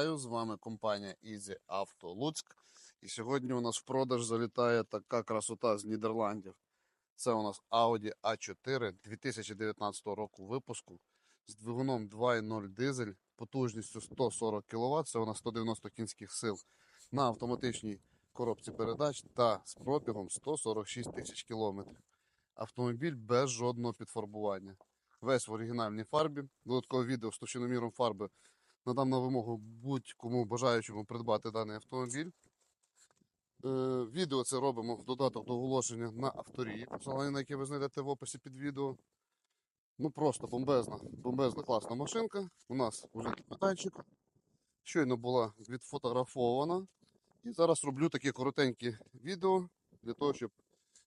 З вами компанія Easy Auto Луцьк. І сьогодні у нас в продаж залітає така красота з Нідерландів. Це у нас Audi A4 2019 року випуску з двигуном 2.0 дизель потужністю 140 кВт. Це у нас 190 кінських сил на автоматичній коробці передач та з пробігом 146 тисяч кілометрів. Автомобіль без жодного підфарбування. Весь в оригінальній фарбі. Додаткове відео з товщиноміром фарби надам на вимогу будь-кому бажаючому придбати даний автомобіль. Е, відео це робимо в додаток до оголошення на авторії, посилання на яке ви знайдете в описі під відео. Ну просто бомбезна, бомбезна класна машинка. У нас вже питанчик. Щойно була відфотографована. І зараз роблю такі коротенькі відео для того, щоб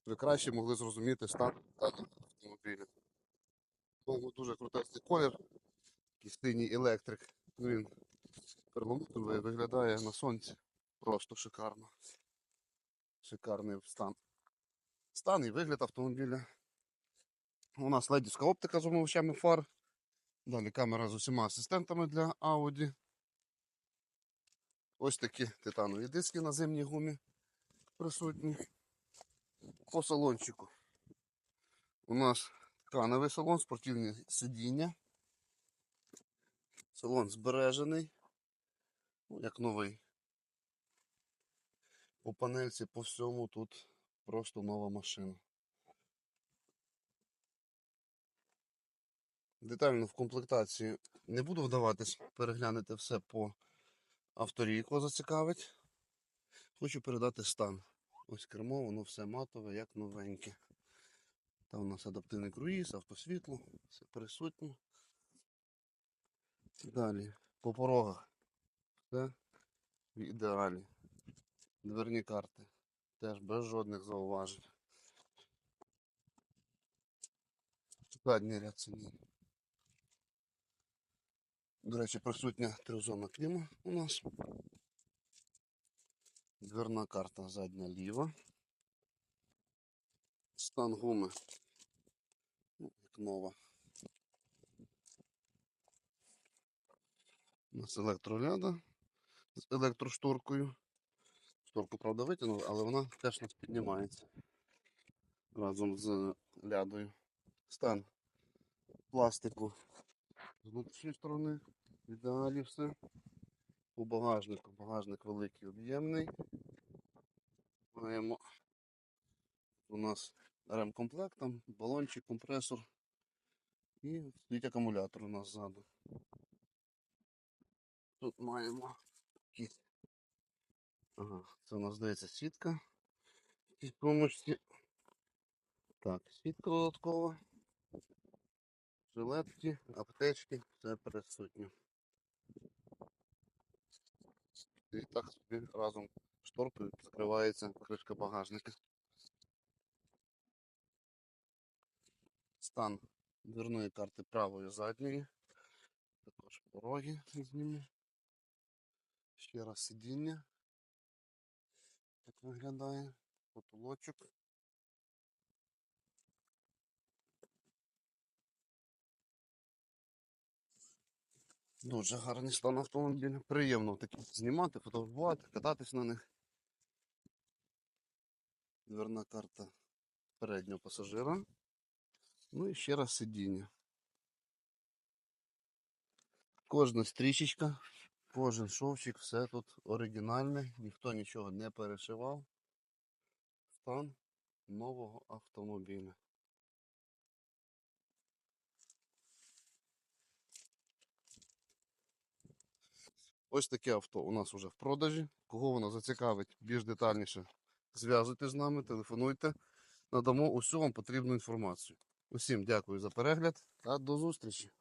ви краще могли зрозуміти стан даного автомобіля. Дуже крутесний колір, такий електрик. Він перламутровий виглядає на сонці. Просто шикарно. Шикарний стан. Стан і вигляд автомобіля. У нас ледівська оптика з умовчами фар. Далі камера з усіма асистентами для Audi. Ось такі титанові диски на зимній гумі присутні. По салончику. У нас тканевий салон, спортивні сидіння. Салон збережений, ну, як новий. По панельці, по всьому тут просто нова машина. Детально в комплектації не буду вдаватись, переглянути все по авторії, кого зацікавить. Хочу передати стан. Ось кермо, воно все матове, як новеньке. Там у нас адаптивний круїз, автосвітло, все присутнє. Далі, по порогах. Все в ідеалі. Дверні карти. Теж без жодних зауважень. Задній ряд сидінь. До речі, присутня трьохзонна кліма у нас. Дверна карта задня ліва. Стан гуми. Ну, як нова. У нас електроляда з електрошторкою. Шторку, правда, витягнув, але вона теж нас піднімається разом з лядою. Стан пластику з внутрішньої сторони. Ідеалі все. У багажнику. Багажник великий об'ємний. Маємо у нас ремкомплект, балончик, компресор і стоїть акумулятор у нас ззаду. Тут маємо такі. Ага, це у нас здається сітка. Якісь помочці. Так, сітка додаткова. Жилетки, аптечки, все присутнє. І так собі разом шторкою закривається кришка багажника. Стан дверної карти правої задньої. Також пороги зніму. Ще раз сидіння. Так виглядає. Потолочок. Дуже гарний стан автомобіля. Приємно такі знімати, фотографувати, кататись на них. Дверна карта переднього пасажира. Ну і ще раз сидіння. Кожна стрічечка, кожен шовчик, все тут оригінальне, ніхто нічого не перешивав. Стан нового автомобіля. Ось таке авто у нас вже в продажі. Кого воно зацікавить більш детальніше, зв'язуйтесь з нами, телефонуйте, надамо усю вам потрібну інформацію. Усім дякую за перегляд та до зустрічі!